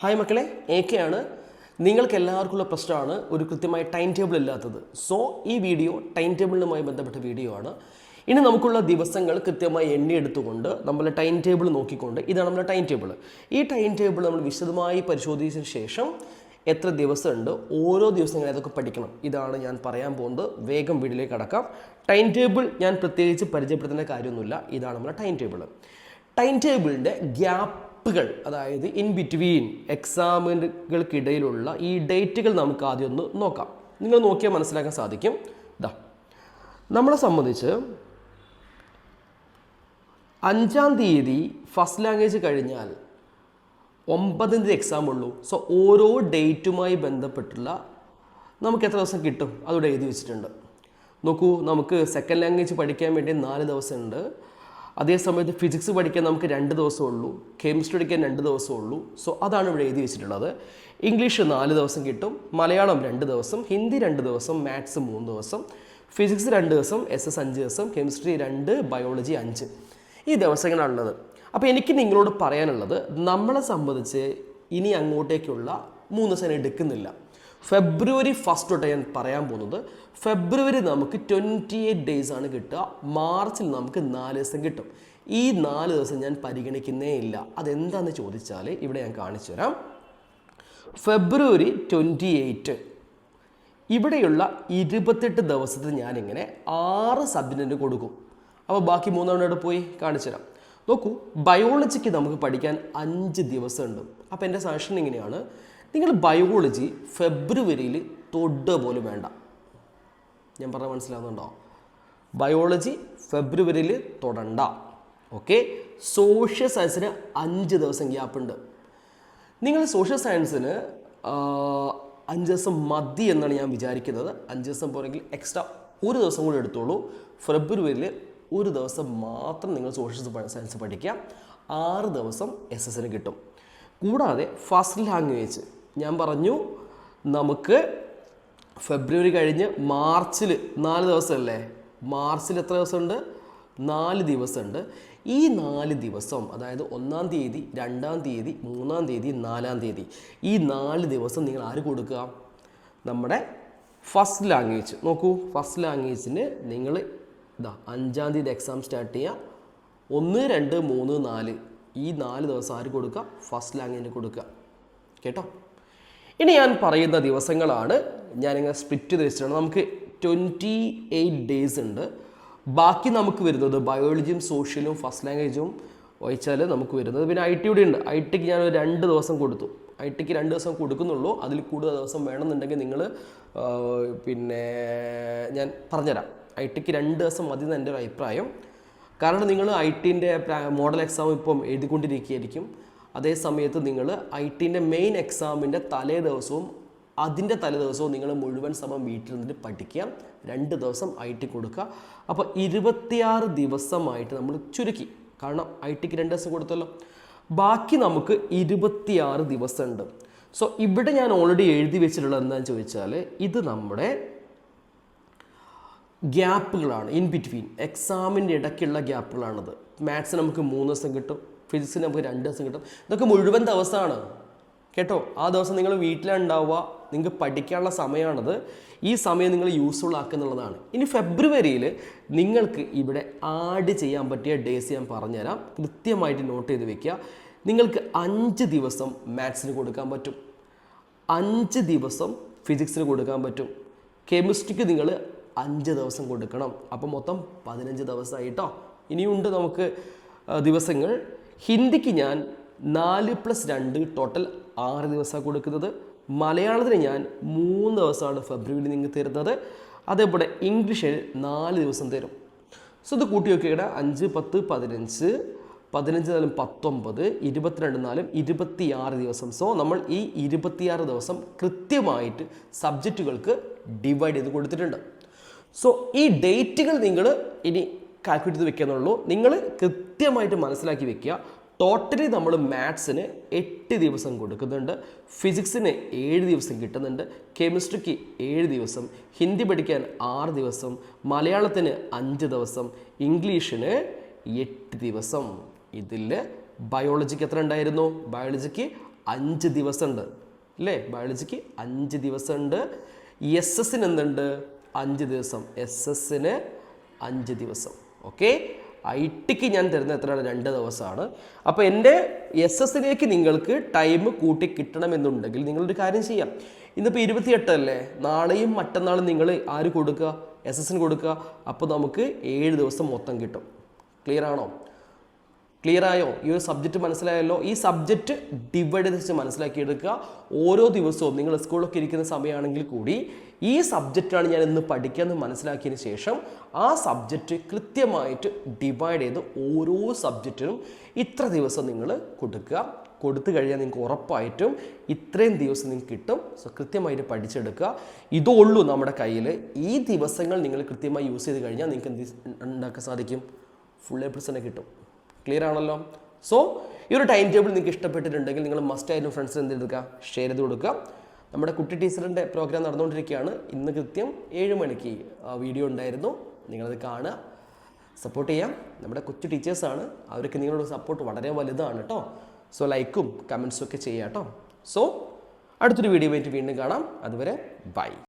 Hi മക്കളെ A K ആണ്. നിങ്ങൾക്ക് എല്ലാവർക്കുള്ള പ്രശ്നമാണ് ഒരു കൃത്യമായ ടൈം ടേബിൾ ഇല്ലാത്തത്. സോ ഈ വീഡിയോ ടൈം ടേബിളിനുമായി ബന്ധപ്പെട്ട വീഡിയോ ആണ്. ഇനി നമുക്കുള്ള ദിവസങ്ങൾ കൃത്യമായി എണ്ണിയെടുത്തുകൊണ്ട് നമ്മൾ ടൈം ടേബിൾ നോക്കിക്കൊണ്ട് ഇതാണ് നമ്മുടെ ടൈം ടേബിൾ ഈ ടൈം ടേബിൾ നമ്മൾ വിശദമായി പരിശോധിച്ചതിന് ശേഷം എത്ര ദിവസമുണ്ട് ഓരോ ദിവസങ്ങൾ ഏതൊക്കെ പഠിക്കണം ഇതാണ് ഞാൻ പറയാൻ പോകുന്നത്. വേഗം വീട്ടിലേക്ക് കടക്കാം. ടൈം ടേബിൾ ഞാൻ പ്രത്യേകിച്ച് പരിചയപ്പെടുത്തേണ്ട കാര്യമൊന്നുമില്ല. ഇതാണ് നമ്മുടെ ടൈം ടേബിൾ ടൈം ടേബിളിന്റെ ഗ്യാപ്പുകൾ അതായത് ഇൻ ബിറ്റ്വീൻ എക്സാമുകൾക്കിടയിലുള്ള ഈ ഡേറ്റുകൾ നമുക്ക് ആദ്യം ഒന്ന് നോക്കാം. നിങ്ങൾ നോക്കിയാൽ മനസ്സിലാക്കാൻ സാധിക്കും. ദാ നമ്മളെ സംബന്ധിച്ച് അഞ്ചാം തീയതി ഫസ്റ്റ് ലാംഗ്വേജ് കഴിഞ്ഞാൽ ഒമ്പതാം തീയതി എക്സാം ഉള്ളൂ. സോ ഓരോ ഡേറ്റുമായി ബന്ധപ്പെട്ടുള്ള നമുക്ക് എത്ര ദിവസം കിട്ടും? അതോടെ എഴുതി വെച്ചിട്ടുണ്ട്. നോക്കൂ നമുക്ക് സെക്കൻഡ് ലാംഗ്വേജ് പഠിക്കാൻ വേണ്ടി നാല് ദിവസമുണ്ട്. അതേ സമയത്ത് ഫിസിക്സ് പഠിക്കാൻ നമുക്ക് രണ്ട് ദിവസമുള്ളൂ കെമിസ്ട്രി പഠിക്കാൻ രണ്ട് ദിവസമുള്ളൂ സോ അതാണ് ഇവിടെ എഴുതി വെച്ചിട്ടുള്ളത്. ഇംഗ്ലീഷ് നാല് ദിവസം കിട്ടും മലയാളം രണ്ട് ദിവസം ഹിന്ദി രണ്ട് ദിവസം മാത്സ് മൂന്ന് ദിവസം ഫിസിക്സ് രണ്ട് ദിവസം എസ് എസ് അഞ്ച് ദിവസം കെമിസ്ട്രി രണ്ട് ബയോളജി അഞ്ച്. ഈ ദിവസങ്ങളാണുള്ളത്. അപ്പോൾ എനിക്ക് നിങ്ങളോട് പറയാനുള്ളത് നമ്മളെ സംബന്ധിച്ച് ഇനി അങ്ങോട്ടേക്കുള്ള മൂന്ന് ദിവസം എടുക്കുന്നില്ല. ഫെബ്രുവരി ഫസ്റ്റ് തൊട്ട് ഞാൻ പറയാൻ പോകുന്നത്. ഫെബ്രുവരി നമുക്ക് ട്വന്റി എയ്റ്റ് ഡേയ്സ് ആണ് കിട്ടുക. മാർച്ചിൽ നമുക്ക് നാല് ദിവസം കിട്ടും. ഈ നാല് ദിവസം ഞാൻ പരിഗണിക്കുന്നേ ഇല്ല. അതെന്താണെന്ന് ചോദിച്ചാൽ ഇവിടെ ഞാൻ കാണിച്ചു തരാം. ഫെബ്രുവരി ട്വന്റി എയ്റ്റ് ഇവിടെയുള്ള ഇരുപത്തെട്ട് ദിവസത്തിൽ ഞാനിങ്ങനെ ആറ് സബ്ജക്റ്റിന് കൊടുക്കും. അപ്പോൾ ബാക്കി മൂന്നെണ്ണം ഇവിടെ പോയി? കാണിച്ചു തരാം. നോക്കൂ ബയോളജിക്ക് നമുക്ക് പഠിക്കാൻ അഞ്ച് ദിവസമുണ്ട്. അപ്പോൾ എന്റെ സജഷൻ ഇങ്ങനെയാണ്. നിങ്ങൾ ബയോളജി ഫെബ്രുവരിയിൽ തൊട്ട് പോലും വേണ്ട. ഞാൻ പറഞ്ഞാൽ മനസ്സിലാവുന്നുണ്ടോ? ബയോളജി ഫെബ്രുവരിയിൽ തൊടണ്ട. ഓക്കെ സോഷ്യൽ സയൻസിന് അഞ്ച് ദിവസം ഗ്യാപ്പ് ഉണ്ട്. നിങ്ങൾ സോഷ്യൽ സയൻസിന് അഞ്ച് ദിവസം മതി എന്നാണ് ഞാൻ വിചാരിക്കുന്നത്. അഞ്ച് ദിവസം പോരെങ്കിൽ എക്സ്ട്രാ ഒരു ദിവസം കൂടി എടുത്തോളൂ. ഫെബ്രുവരിയിൽ ഒരു ദിവസം മാത്രം നിങ്ങൾ സോഷ്യൽ സയൻസ് പഠിക്കാം ആറ് ദിവസം എസ് എസിന് കിട്ടും. കൂടാതെ ഫസ്റ്റ് ലാംഗ്വേജ് ഞാൻ പറഞ്ഞു നമുക്ക് ഫെബ്രുവരി കഴിഞ്ഞ് മാർച്ചിൽ നാല് ദിവസമല്ലേ മാർച്ചിൽ എത്ര ദിവസമുണ്ട്? നാല് ദിവസമുണ്ട്. ഈ നാല് ദിവസം അതായത് ഒന്നാം തീയതി രണ്ടാം തീയതി മൂന്നാം തീയതി നാലാം തീയതി ഈ നാല് ദിവസം നിങ്ങൾ ആര് കൊടുക്കുക? നമ്മുടെ ഫസ്റ്റ് ലാംഗ്വേജ് നോക്കൂ ഫസ്റ്റ് ലാംഗ്വേജിന് നിങ്ങൾ ഇതാ അഞ്ചാം തീയതി എക്സാം സ്റ്റാർട്ട് ചെയ്യുക ഒന്ന് രണ്ട് മൂന്ന് നാല്. ഈ നാല് ദിവസം ആര് കൊടുക്കുക? ഫസ്റ്റ് ലാംഗ്വേജിന് കൊടുക്കുക. കേട്ടോ? ഇനി ഞാൻ പറയുന്ന ദിവസങ്ങളാണ്. ഞാനിങ്ങനെ സ്പ്ലിറ്റ് ചെയ്ത് വെച്ചിട്ടുണ്ട് നമുക്ക് ട്വന്റി എയ്റ്റ് ഡേയ്സ് ഉണ്ട്. ബാക്കി നമുക്ക് വരുന്നത് ബയോളജിയും സോഷ്യലും ഫസ്റ്റ് ലാംഗ്വേജും വായിച്ചാൽ നമുക്ക് വരുന്നത്. പിന്നെ ഐ ടി കൂടി ഉണ്ട്. ഐ ടിക്ക് ഞാൻ രണ്ട് ദിവസം കൊടുത്തു. ഐ ടിക്ക് രണ്ട് ദിവസം കൊടുക്കുന്നുള്ളൂ. അതിൽ കൂടുതൽ ദിവസം വേണമെന്നുണ്ടെങ്കിൽ നിങ്ങൾ പിന്നെ ഞാൻ പറഞ്ഞുതരാം. ഐ ടിക്ക് രണ്ട് ദിവസം മതി എന്ന് എന്റെ ഒരു അഭിപ്രായം. കാരണം നിങ്ങൾ ഐ ടിന്റെ മോഡൽ എക്സാം ഇപ്പം എഴുതിക്കൊണ്ടിരിക്കുകയായിരിക്കും. അതേ സമയത്ത് നിങ്ങൾ ഐ ടിന്റെ മെയിൻ എക്സാമിന്റെ തലേ ദിവസവും അതിന്റെ തലേ ദിവസവും നിങ്ങൾ മുഴുവൻ സമയം വീട്ടിൽ നിന്നിട്ട് പഠിക്കുക. രണ്ട് ദിവസം ഐ ടി കൊടുക്കുക. അപ്പോൾ ഇരുപത്തിയാറ് ദിവസമായിട്ട് നമ്മൾ ചുരുക്കി. കാരണം ഐ ടിക്ക് രണ്ട് ദിവസം കൊടുത്തല്ലോ. ബാക്കി നമുക്ക് ഇരുപത്തിയാറ് ദിവസമുണ്ട്. സോ ഇവിടെ ഞാൻ ഓൾറെഡി എഴുതി വെച്ചിട്ടുള്ളത് എന്താണെന്ന് ചോദിച്ചാൽ ഇത് നമ്മുടെ ഗ്യാപ്പുകളാണ്. ഇൻ ബിറ്റ്വീൻ എക്സാമിന്റെ ഇടയ്ക്കുള്ള ഗ്യാപ്പുകളാണത്. മാത്സ് നമുക്ക് മൂന്ന് ദിവസം കിട്ടും. ഫിസിക്സിന് നമുക്ക് രണ്ട് ദിവസം കിട്ടും. ഇതൊക്കെ മുഴുവൻ ദിവസമാണ്. കേട്ടോ? ആ ദിവസം നിങ്ങൾ വീട്ടിലുണ്ടാവുക നിങ്ങൾക്ക് പഠിക്കാനുള്ള സമയമാണത്. ഈ സമയം നിങ്ങൾ യൂസ്ഫുൾ ആക്കുന്നുള്ളതാണ് ഇനി ഫെബ്രുവരിയിൽ നിങ്ങൾക്ക് ഇവിടെ ആഡ് ചെയ്യാൻ പറ്റിയ ഡേയ്സ് ഞാൻ പറഞ്ഞുതരാം. കൃത്യമായിട്ട് നോട്ട് ചെയ്ത് വെക്കുക. നിങ്ങൾക്ക് അഞ്ച് ദിവസം മാത്സിന് കൊടുക്കാൻ പറ്റും. അഞ്ച് ദിവസം ഫിസിക്സിന് കൊടുക്കാൻ പറ്റും. കെമിസ്ട്രിക്ക് നിങ്ങൾ അഞ്ച് ദിവസം കൊടുക്കണം. അപ്പം മൊത്തം പതിനഞ്ച് ദിവസമായിട്ടോ? ഇനിയുണ്ട് നമുക്ക് ദിവസങ്ങൾ. ഹിന്ദിക്ക് ഞാൻ നാല് പ്ലസ് രണ്ട് ടോട്ടൽ ആറ് ദിവസമാണ് കൊടുക്കുന്നത്. മലയാളത്തിന് ഞാൻ മൂന്ന് ദിവസമാണ് ഫെബ്രുവരി നിങ്ങൾക്ക് തരുന്നത്. അതേപോലെ ഇംഗ്ലീഷിൽ നാല് ദിവസം തരും. സോ ഇത് കൂട്ടി നോക്കിയുടെ അഞ്ച് പത്ത് പതിനഞ്ച്. പതിനഞ്ച് നാലും പത്തൊമ്പത് ഇരുപത്തിരണ്ട് നാലും ഇരുപത്തിയാറ് ദിവസം. സോ നമ്മൾ ഈ ഇരുപത്തിയാറ് ദിവസം കൃത്യമായിട്ട് സബ്ജക്റ്റുകൾക്ക് ഡിവൈഡ് ചെയ്ത് കൊടുത്തിട്ടുണ്ട്. സോ ഈ ഡേറ്റുകൾ നിങ്ങൾ ഇനി കാൽക്കുലേറ്റ് ചെയ്ത് വെക്കാന്നുള്ളൂ നിങ്ങൾ കൃത്യമായിട്ട് മനസ്സിലാക്കി വെക്കുക. ടോട്ടലി നമ്മൾ മാത്സിന് എട്ട് ദിവസം കൊടുക്കുന്നുണ്ട്. ഫിസിക്സിന് ഏഴ് ദിവസം കിട്ടുന്നുണ്ട്. കെമിസ്ട്രിക്ക് ഏഴ് ദിവസം. ഹിന്ദി പഠിക്കാൻ ആറ് ദിവസം. മലയാളത്തിന് അഞ്ച് ദിവസം. ഇംഗ്ലീഷിന് എട്ട് ദിവസം. ഇതിൽ ബയോളജിക്ക് എത്ര ഉണ്ടായിരുന്നു? ബയോളജിക്ക് അഞ്ച് ദിവസമുണ്ട്. അല്ലേ? ബയോളജിക്ക് അഞ്ച് ദിവസമുണ്ട്. എസ് എസിന് എന്തുണ്ട്? അഞ്ച് ദിവസം. എസ് എസിന് അഞ്ച് ദിവസം. ഓക്കെ? ഐ ടിക്ക് ഞാൻ തരുന്ന എത്രയാണ്? രണ്ട് ദിവസമാണ്. അപ്പോൾ എന്റെ എസ് എസിലേക്ക് നിങ്ങൾക്ക് ടൈം കൂട്ടി കിട്ടണമെന്നുണ്ടെങ്കിൽ നിങ്ങളൊരു കാര്യം ചെയ്യാം. ഇന്നിപ്പോൾ ഇരുപത്തിയെട്ടല്ലേ നാളെയും മറ്റന്നാളും നിങ്ങൾ ആര് കൊടുക്കുക? എസ് എസിന് കൊടുക്കുക. അപ്പോൾ നമുക്ക് ഏഴ് ദിവസം മൊത്തം കിട്ടും. ക്ലിയർ ആണോ? ക്ലിയർ ആയോ ഈ ഒരു സബ്ജക്റ്റ് മനസ്സിലായല്ലോ? ഈ സബ്ജക്റ്റ് ഡിവൈഡ് ചെയ്ത് മനസ്സിലാക്കിയെടുക്കുക. ഓരോ ദിവസവും നിങ്ങൾ സ്കൂളിലൊക്കെ ഇരിക്കുന്ന സമയമാണെങ്കിൽ കൂടി ഈ സബ്ജക്റ്റാണ് ഞാൻ ഇന്ന് പഠിക്കാമെന്ന് മനസ്സിലാക്കിയതിന് ശേഷം ആ സബ്ജക്റ്റ് കൃത്യമായിട്ട് ഡിവൈഡ് ചെയ്ത് ഓരോ സബ്ജക്റ്റിനും ഇത്ര ദിവസം നിങ്ങൾ കൊടുക്കുക. കൊടുത്തു കഴിഞ്ഞാൽ നിങ്ങൾക്ക് ഉറപ്പായിട്ടും ഇത്രയും ദിവസം നിങ്ങൾക്ക് കിട്ടും. സോ കൃത്യമായിട്ട് പഠിച്ചെടുക്കുക. ഇതേ ഉള്ളൂ നമ്മുടെ കയ്യിൽ ഈ ദിവസങ്ങൾ നിങ്ങൾ കൃത്യമായി യൂസ് ചെയ്ത് കഴിഞ്ഞാൽ നിങ്ങൾക്ക് എന്ത് ഉണ്ടാക്കാൻ സാധിക്കും? ഫുൾ എ പ്ലസ് തന്നെ കിട്ടും. ക്ലിയർ ആണല്ലോ. സോ ഈ ഒരു ടൈം ടേബിൾ നിങ്ങൾക്ക് ഇഷ്ടപ്പെട്ടിട്ടുണ്ടെങ്കിൽ നിങ്ങൾ മസ്റ്റ് ആയിട്ടും ഫ്രണ്ട്സിന് എന്ത് എടുക്കുക ഷെയർ ചെയ്ത് കൊടുക്കുക. നമ്മുടെ കുട്ടി ടീച്ചറിന്റെ പ്രോഗ്രാം നടന്നുകൊണ്ടിരിക്കുകയാണ്. ഇന്ന് കൃത്യം ഏഴ് മണിക്ക് വീഡിയോ ഉണ്ടായിരുന്നു. നിങ്ങളത് കാണുക. സപ്പോർട്ട് ചെയ്യാം. നമ്മുടെ കൊച്ചു ടീച്ചേഴ്സാണ് അവർക്ക് നിങ്ങളുടെ സപ്പോർട്ട് വളരെ വലുതാണ് കേട്ടോ സോ ലൈക്കും കമൻസും ഒക്കെ ചെയ്യാം കേട്ടോ സോ അടുത്തൊരു വീഡിയോ ആയിട്ട് വീണ്ടും കാണാം. അതുവരെ ബൈ